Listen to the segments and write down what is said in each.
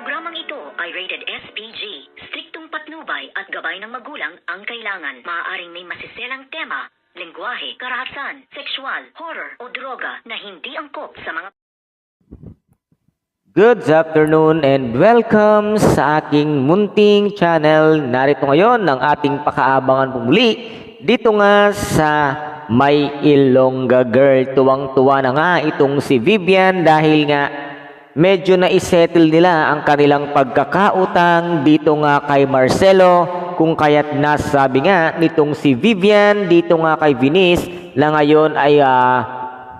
Programang ito ay rated SPG. Striktong patnubay at gabay ng magulang ang kailangan. Maaaring may masiselang tema, lengguwahe, karahasan, sexual, horror o droga na hindi angkop sa mga Good afternoon and welcome sa aking munting channel. Narito ngayon ang ating pakaabangan pumuli dito nga sa May Ilongga Girl. Tuwang-tuwa na nga itong si Vivian dahil nga medyo na-settle nila ang kanilang pagkakautang dito nga kay Marcelo kung kaya't nasabi nga nitong si Vivian dito nga kay Vinice na ngayon ay ah,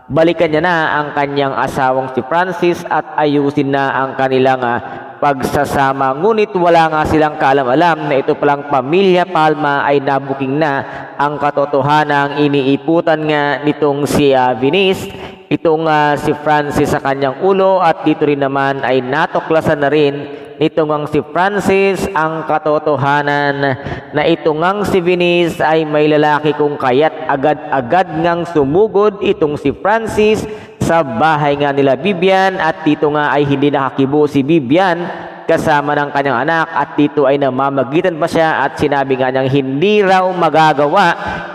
balikan niya na ang kanyang asawang si Francis at ayusin na ang kanilang ah, pagsasama. Ngunit wala nga silang kaalam-alam na ito palang pamilya Palma ay nabuking na ang katotohanang iniiputan nga nitong si ah, Vinice. Itong ah, si Francis sa kanyang ulo at dito rin naman ay natuklasan na rin Ito ngang si Francis ang katotohanan na ito ngang si Venice ay may lalaki kung kaya't agad-agad ngang sumugod itong si Francis sa bahay nga nila Bibian at dito nga ay hindi nakakibo si Bibian kasama ng kanyang anak at dito ay namamagitan pa siya at sinabi nga niyang hindi raw magagawa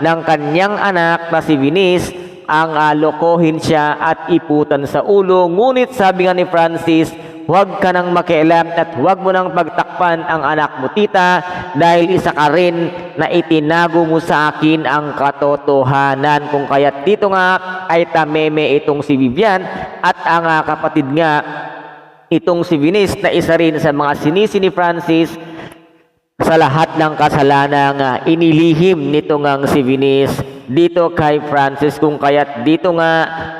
ng kanyang anak na si Venice ang ah, lokohin siya at iputan sa ulo. Ngunit sabi nga ni Francis, huwag ka nang makialam at huwag mo nang pagtakpan ang anak mo tita dahil isa ka rin na itinago mo sa akin ang katotohanan. Kung kaya't dito nga ay tameme itong si Vivian at ang ah, kapatid nga itong si Vinice na isa rin sa mga sinisi ni Francis sa lahat ng kasalanan nga inilihim nito ngang si Vinice dito kay Francis kung kaya't dito nga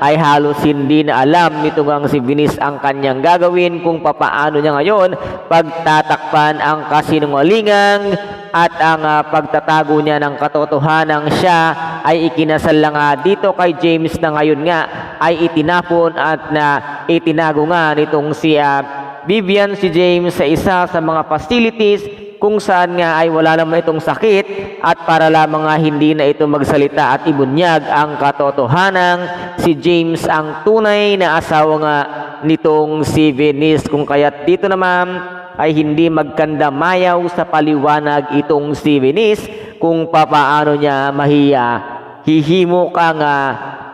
ay halos hindi na alam nito ngang si Vinice ang kanyang gagawin kung papaano niya ngayon pagtatakpan ang kasinungalingang at ang ah, pagtatago niya ng katotohanan siya ay ikinasal lang nga dito kay James na ngayon nga ay itinapon at na itinago nga nitong si ah, Vivian si James sa isa sa mga facilities kung saan nga ay wala naman itong sakit at para lamang nga hindi na ito magsalita at ibunyag ang katotohanan si James ang tunay na asawa nga nitong si Venice. Kung kaya't dito naman ay hindi magkandamayaw sa paliwanag itong si Venice kung papaano niya mahiya hihimo ka nga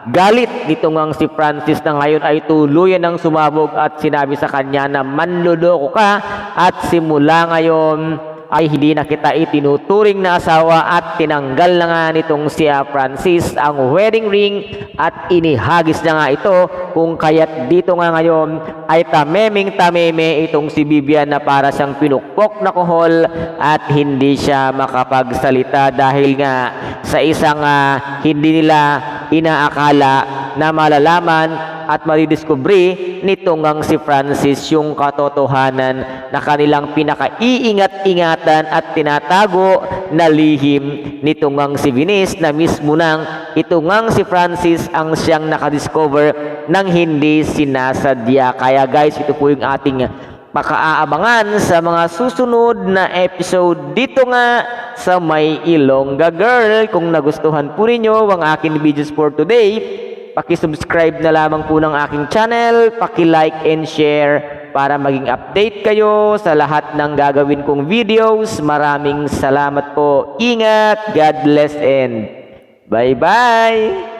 galit nito ngang si Francis na ngayon ay tuluyan ng sumabog at sinabi sa kanya na manluloko ka at simula ngayon ay hindi na kita itinuturing na asawa at tinanggal na nga nitong si Francis ang wedding ring at inihagis na nga ito kung kaya't dito nga ngayon ay tameming tameme itong si Bibian na para siyang pinukpok na kohol at hindi siya makapagsalita dahil nga sa isang ah, hindi nila inaakala na malalaman at madidiskubre nito ngang si Francis yung katotohanan na kanilang pinakaiingat-ingatan at tinatago na lihim nito ngang si Venice na mismo nang ito ngang si Francis ang siyang nakadiscover ng hindi sinasadya. Kaya guys, ito po yung ating makaaabangan sa mga susunod na episode dito nga sa May Ilongga Girl. Kung nagustuhan po ninyo ang aking videos for today, paki-subscribe na lamang po ng aking channel, paki-like and share para maging update kayo sa lahat ng gagawin kong videos. Maraming salamat po. Ingat, God bless and bye-bye!